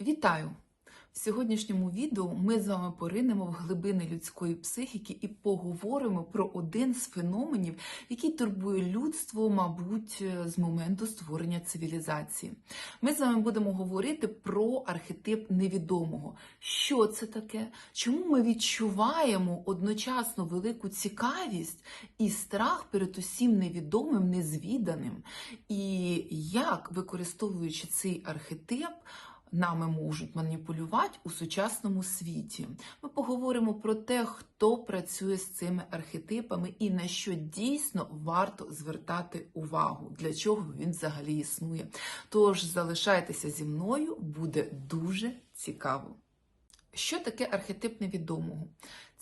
Вітаю! В сьогоднішньому відео ми з вами поринемо в глибини людської психіки і поговоримо про один з феноменів, який турбує людство, мабуть, з моменту створення цивілізації. Ми з вами будемо говорити про архетип невідомого. Що це таке? Чому ми відчуваємо одночасно велику цікавість і страх перед усім невідомим, незвіданим? І як, використовуючи цей архетип, нами можуть маніпулювати у сучасному світі. Ми поговоримо про те, хто працює з цими архетипами і на що дійсно варто звертати увагу, для чого він взагалі існує. Тож залишайтеся зі мною, буде дуже цікаво. Що таке архетип невідомого?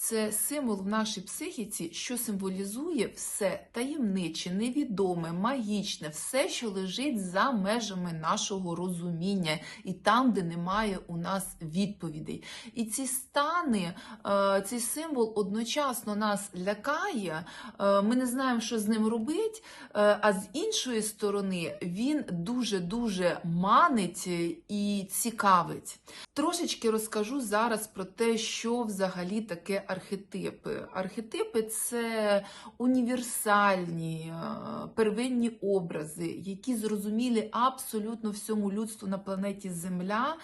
Це символ в нашій психіці, що символізує все таємниче, невідоме, магічне, все, що лежить за межами нашого розуміння, і там, де немає у нас відповідей. І ці стани, е, цей символ одночасно нас лякає, е, ми не знаємо, що з ним робити, е, а з іншої сторони він дуже-дуже манить і цікавить. Трошечки розкажу зараз про те, що взагалі таке архетипи. Архетипи це універсальні, е, первинні образи, які зрозумілі абсолютно всьому людству на планеті Земля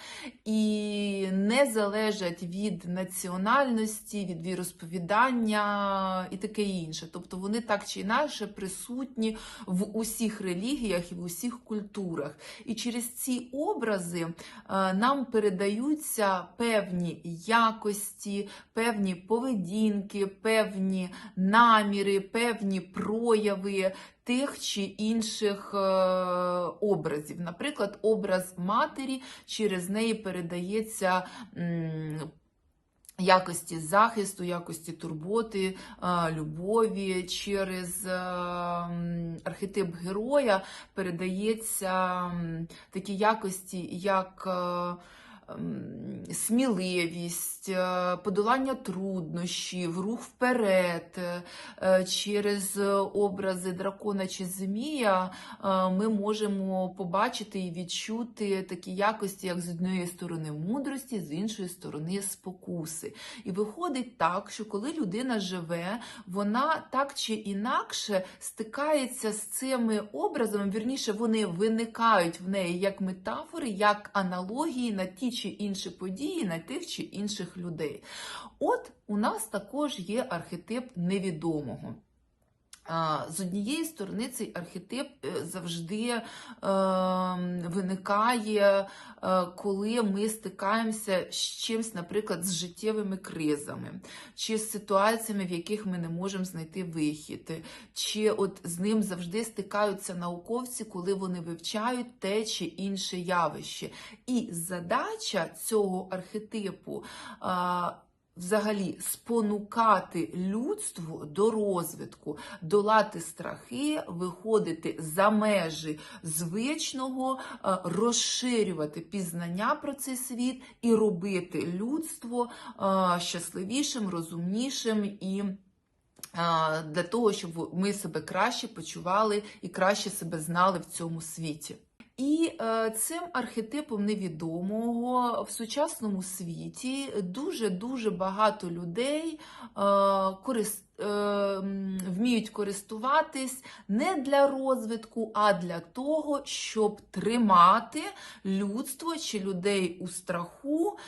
і не залежать від національності, від віросповідання і таке інше. Тобто вони так чи інакше присутні в усіх релігіях і в усіх культурах. І через ці образи е, нам передаються певні якості, певні поведінки, певні наміри, певні прояви тих чи інших е, образів. Наприклад, образ матері через неї передається. Якості захисту, якості турботи, е, любові через е, архетип героя передається такі якості, як сміливість, е, подолання труднощів, рух вперед. Е, Через образи дракона чи змія е, ми можемо побачити і відчути такі якості, як з однієї сторони мудрості, з іншої сторони спокуси. І виходить так, що коли людина живе, вона так чи інакше стикається з цими образами, вірніше, вони виникають в неї як метафори, як аналогії на ті чи інші події, на тих чи інших людей. От у нас також є архетип невідомого. З однієї сторони, цей архетип е, завжди е, виникає, е, коли ми стикаємося з чимось, наприклад, з життєвими кризами, чи з ситуаціями, в яких ми не можемо знайти вихід, чи от з ним завжди стикаються науковці, коли вони вивчають те чи інше явище. І задача цього архетипу. Взагалі спонукати людство до розвитку, долати страхи, виходити за межі звичного, е, розширювати пізнання про цей світ і робити людство е, щасливішим, розумнішим і. е, Для того, щоб ми себе краще почували і краще себе знали в цьому світі. І е, цим архетипом невідомого в сучасному світі дуже-дуже багато людей е, корис, е, вміють користуватись не для розвитку, а для того, щоб тримати людство чи людей у страху,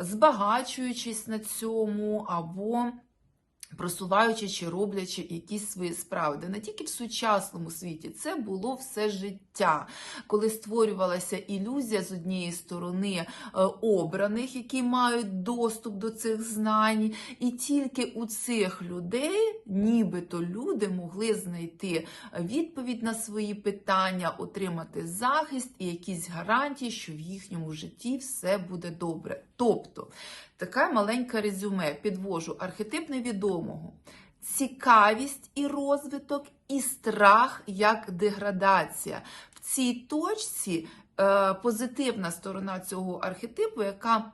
збагачуючись на цьому або просуваючи чи роблячи якісь свої справи. Не тільки в сучасному світі, це було все життя, коли створювалася ілюзія з однієї сторони е, обраних, які мають доступ до цих знань, і тільки у цих людей, нібито люди, могли знайти відповідь на свої питання, отримати захист і якісь гарантії, що в їхньому житті все буде добре. Тобто, Така маленька резюме. Підвожу архетип невідомого, цікавість і розвиток, і страх як деградація. В цій точці е, позитивна сторона цього архетипу, яка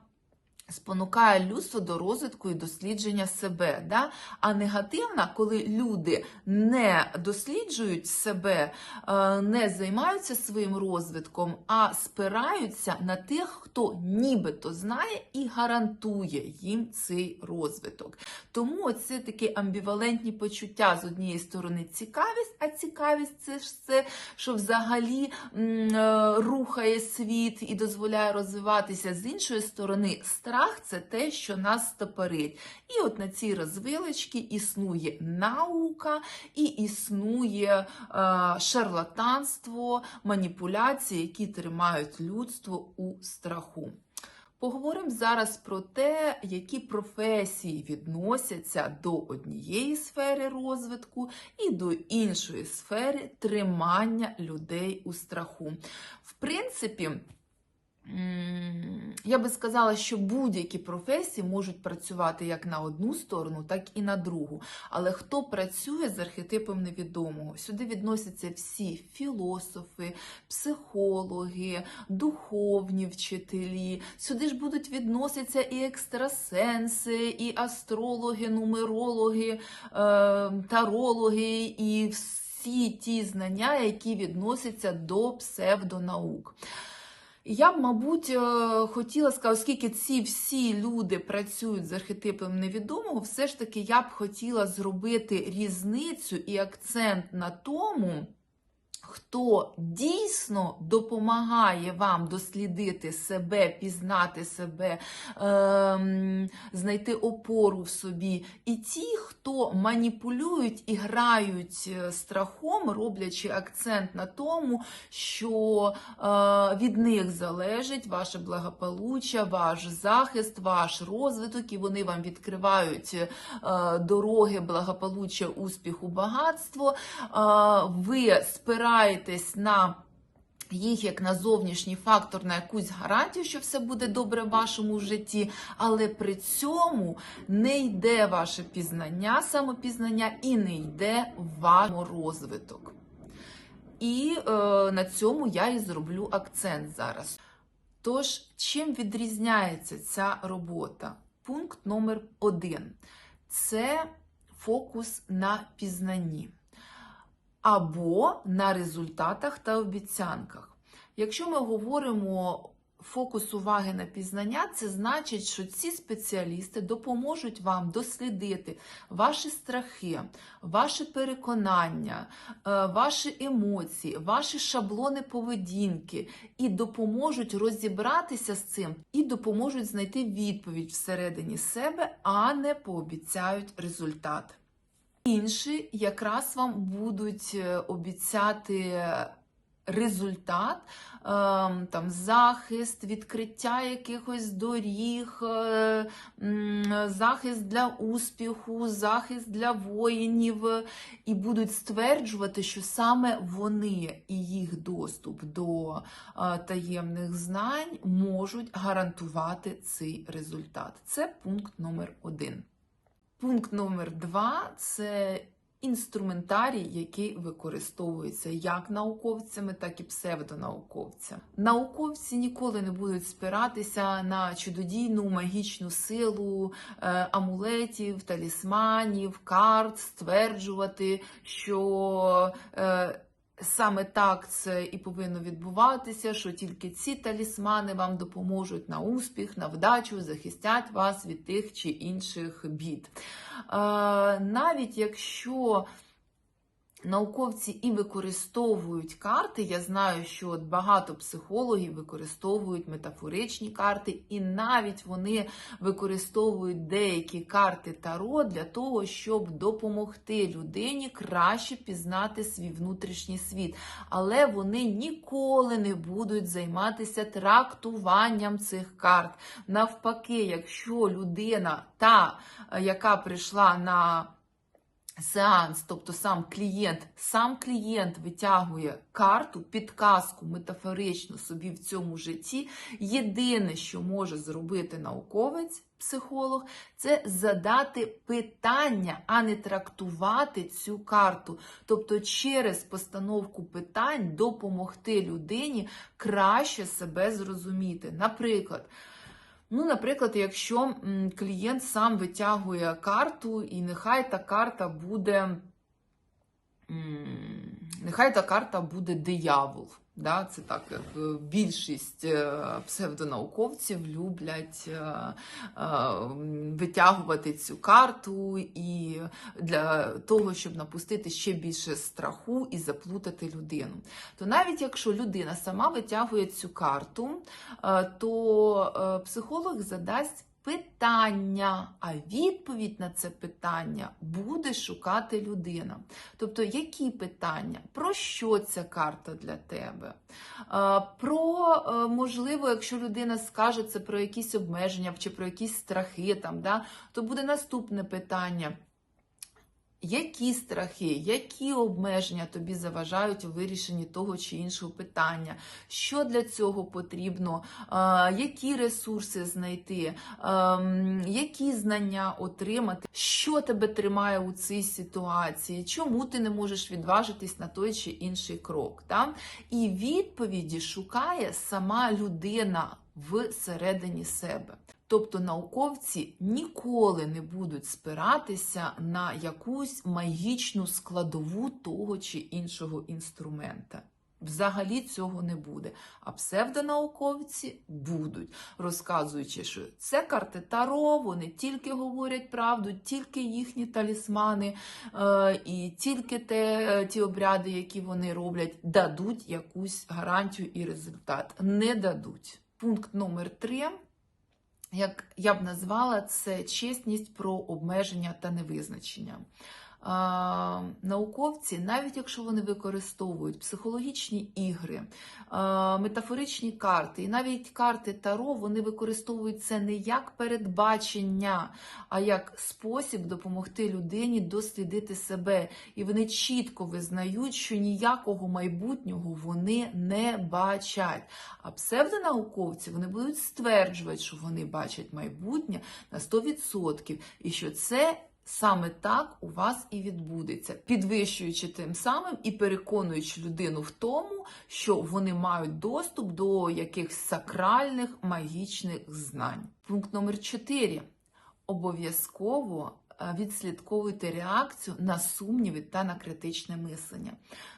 спонукає людство до розвитку і дослідження себе. Да? А негативна, коли люди не досліджують себе, е, не займаються своїм розвитком, а спираються на тих, хто нібито знає і гарантує їм цей розвиток. Тому це такі амбівалентні почуття з однієї сторони цікавість, а цікавість це ж це, що взагалі е, рухає світ і дозволяє розвиватися. З іншої сторони, страх це те, що нас стопорить. І от на цій розвилочці існує наука і існує е, шарлатанство, маніпуляції, які тримають людство у страху. Поговоримо зараз про те, які професії відносяться до однієї сфери розвитку і до іншої сфери тримання людей у страху. В принципі, я би сказала, що будь-які професії можуть працювати як на одну сторону, так і на другу. Але хто працює з архетипом невідомого? Сюди відносяться всі філософи, психологи, духовні вчителі. Сюди ж будуть відноситися і екстрасенси, і астрологи, нумерологи, е, тарологи, і всі ті знання, які відносяться до псевдонаук. Я б, мабуть, е, хотіла сказати, оскільки ці всі люди працюють з архетипом невідомого, все ж таки я б хотіла зробити різницю і акцент на тому, хто дійсно допомагає вам дослідити себе, пізнати себе, ем, знайти опору в собі, і ті, хто маніпулюють і грають е, страхом, роблячи акцент на тому, що е, від них залежить ваше благополуччя, ваш захист, ваш розвиток, і вони вам відкривають е, дороги благополуччя, успіху, багатство. Е, ви спираєтесь на їх як на зовнішній фактор, на якусь гарантію, що все буде добре в вашому житті, але при цьому не йде ваше пізнання, самопізнання і не йде ваш розвиток. І е, на цьому я і зроблю акцент зараз. Тож, чим відрізняється ця робота? Пункт номер один це фокус на пізнанні або на результатах та обіцянках. Якщо ми говоримо фокус уваги на пізнання, це значить, що ці спеціалісти допоможуть вам дослідити ваші страхи, ваші переконання, е, ваші емоції, ваші шаблони поведінки і допоможуть розібратися з цим, і допоможуть знайти відповідь всередині себе, а не пообіцяють результат. Інші якраз вам будуть е, обіцяти результат, ем, там захист, відкриття якихось доріг, е, захист для успіху, захист для воїнів, і будуть стверджувати, що саме вони і їх доступ до е, таємних знань можуть гарантувати цей результат. Це пункт номер один. Пункт номер два це інструментарій, який використовується як науковцями, так і псевдонауковцями. Науковці ніколи не будуть спиратися на чудодійну магічну силу е, амулетів, талісманів, карт, стверджувати, що е, Саме так це і повинно відбуватися, що тільки ці талісмани вам допоможуть на успіх, на вдачу, захистять вас від тих чи інших бід. Е, навіть якщо Науковці і використовують карти. Я знаю, що от багато психологів використовують метафоричні карти, і навіть вони використовують деякі карти Таро для того, щоб допомогти людині краще пізнати свій внутрішній світ. Але вони ніколи не будуть займатися трактуванням цих карт. Навпаки, якщо людина, та, яка прийшла на Сеанс, тобто сам клієнт, сам клієнт витягує карту, підказку метафорично собі в цьому житті. Єдине, що може зробити науковець, психолог, це задати питання, а не трактувати цю карту. Тобто, через постановку питань допомогти людині краще себе зрозуміти. Наприклад, Ну, наприклад, якщо клієнт сам витягує карту, і нехай та карта буде. Нехай та карта буде диявол. Да? Це так, як е, більшість е, псевдонауковців люблять е, витягувати цю карту і для того, щоб напустити ще більше страху і заплутати людину. То навіть якщо людина сама витягує цю карту, то психолог задасть питання, а відповідь на це питання буде шукати людина. Тобто, які питання? Про що ця карта для тебе? Е, Про, е, можливо, якщо людина скаже це про якісь обмеження чи про якісь страхи, там, да, то буде наступне питання. Які страхи, які обмеження тобі заважають у вирішенні того чи іншого питання? Що для цього потрібно? Які ресурси знайти? Ем, які знання отримати? Що тебе тримає у цій ситуації? Чому ти не можеш відважитись на той чи інший крок? Та? І відповіді шукає сама людина всередині себе. Тобто науковці ніколи не будуть спиратися на якусь магічну складову того чи іншого інструмента. Взагалі цього не буде. А псевдонауковці будуть, розказуючи, що це карти Таро, вони тільки говорять правду, тільки їхні талісмани е, і тільки те, ті обряди, які вони роблять, дадуть якусь гарантію і результат. Не дадуть. Пункт номер три як я б назвала це чесність про обмеження та невизначення. Науковці, навіть якщо вони використовують психологічні ігри, метафоричні карти, і навіть карти Таро, вони використовують це не як передбачення, а як спосіб допомогти людині дослідити себе. І вони чітко визнають, що ніякого майбутнього вони не бачать. А псевдонауковці вони будуть стверджувати, що вони бачать майбутнє на 100%, і що це саме так у вас і відбудеться, підвищуючи тим самим і переконуючи людину в тому, що вони мають доступ до якихось сакральних магічних знань. Пункт номер 4. Обов'язково е, відслідковуйте реакцію на сумніви та на критичне мислення.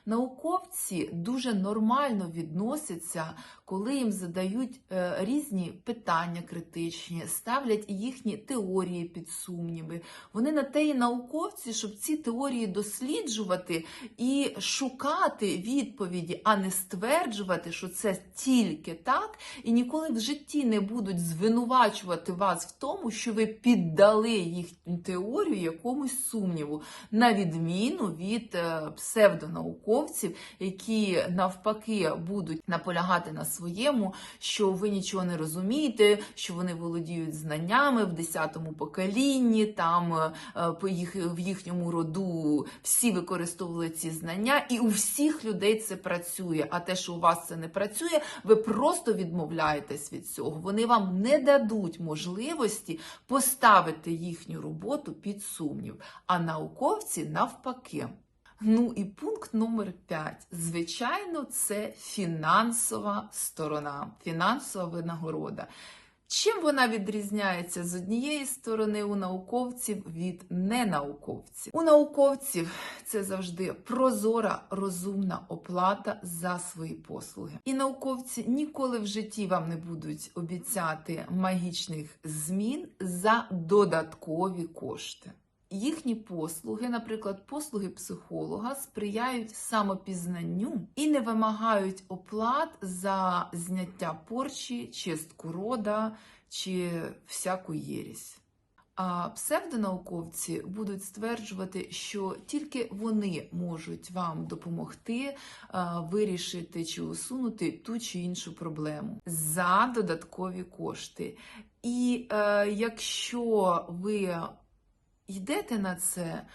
Науковці дуже нормально відносяться, коли їм задають е, різні питання критичні, ставлять їхні теорії під сумніви. Вони на те і науковці, щоб ці теорії досліджувати і шукати відповіді, а не стверджувати, що це тільки так, і ніколи в житті не будуть звинувачувати вас в тому, що ви піддали їхню теорію якомусь сумніву, на відміну від е, псевдонауковців, які навпаки будуть наполягати на своєму, що ви нічого не розумієте, що вони володіють знаннями в 10-му поколінні, там е, по їх, в їхньому роду всі використовували ці знання, і у всіх людей це працює. А те, що у вас це не працює, ви просто відмовляєтесь від цього. Вони вам не дадуть можливості поставити їхню роботу під сумнів. А науковці навпаки. Ну і пункт номер 5. Звичайно, це фінансова сторона, фінансова винагорода. Чим вона відрізняється з однієї сторони у науковців від ненауковців? У науковців це завжди прозора, розумна оплата за свої послуги. І науковці ніколи в житті вам не будуть обіцяти магічних змін за додаткові кошти. Їхні послуги, наприклад, послуги психолога, сприяють самопізнанню і не вимагають оплат за зняття порчі, чистку рода чи всяку єрість. А псевдонауковці будуть стверджувати, що тільки вони можуть вам допомогти вирішити чи усунути ту чи іншу проблему за додаткові кошти. І е, якщо ви йдете на це,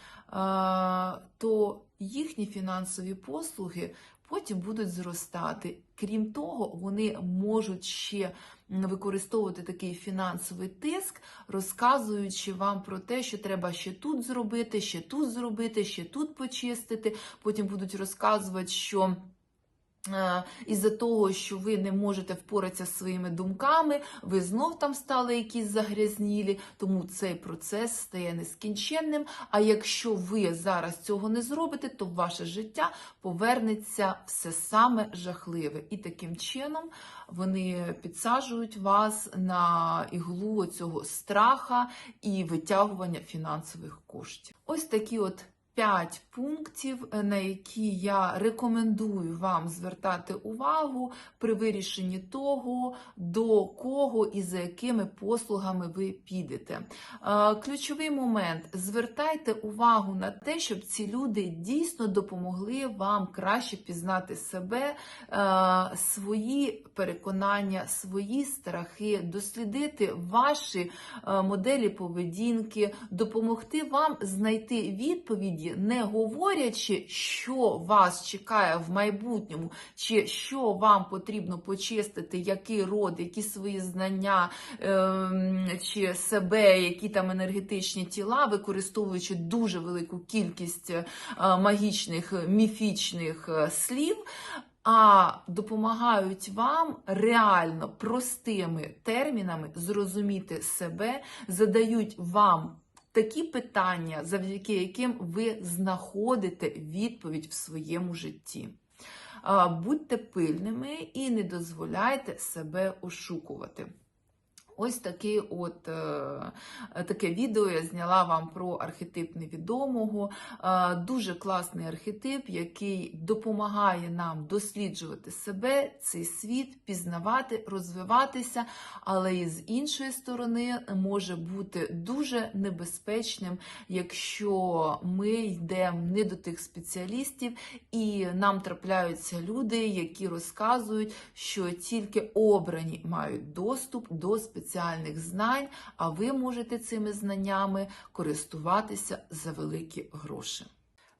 то їхні фінансові послуги потім будуть зростати. Крім того, вони можуть ще використовувати такий фінансовий тиск, розказуючи вам про те, що треба ще тут зробити, ще тут зробити, ще тут почистити. Потім будуть розказувати, що. Е, Із-за того, що ви не можете впоратися з своїми думками, ви знов там стали якісь загрязнілі, тому цей процес стає нескінченним. А якщо ви зараз цього не зробите, то ваше життя повернеться все саме жахливе. І таким чином вони підсаджують вас на іглу цього страха і витягування фінансових коштів. Ось такі от. П'ять пунктів, е, на які я рекомендую вам звертати увагу при вирішенні того, до кого і за якими послугами ви підете. Е, Ключовий момент: звертайте увагу на те, щоб ці люди дійсно допомогли вам краще пізнати себе, е, свої переконання, свої страхи, дослідити ваші моделі поведінки, допомогти вам знайти відповіді, не говорячи, що вас чекає в майбутньому, чи що вам потрібно почистити, який род, які свої знання, ем, чи себе, які там енергетичні тіла, використовуючи дуже велику кількість е, магічних міфічних е, слів. А допомагають вам реально простими термінами зрозуміти себе, задають вам такі питання, завдяки яким ви знаходите відповідь в своєму житті. Будьте пильними і не дозволяйте себе ошукувати. Ось таке от, е, таке відео я зняла вам про архетип невідомого. Е, дуже класний архетип, який допомагає нам досліджувати себе, цей світ, пізнавати, розвиватися, але і з іншої сторони може бути дуже небезпечним, якщо ми йдемо не до тих спеціалістів, і нам трапляються люди, які розказують, що тільки обрані мають доступ до спеціалістів спеціальних знань, а ви можете цими знаннями користуватися за великі гроші.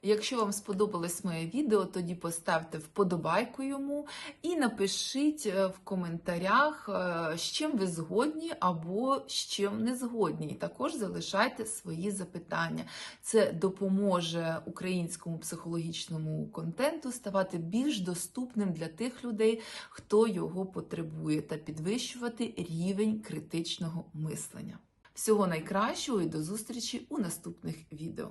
Якщо вам сподобалось моє відео, тоді поставте вподобайку йому і напишіть е, в коментарях, е, з чим ви згодні або з чим не згодні. І також залишайте свої запитання. Це допоможе українському психологічному контенту ставати більш доступним для тих людей, хто його потребує, та підвищувати рівень критичного мислення. Всього найкращого і до зустрічі у наступних відео.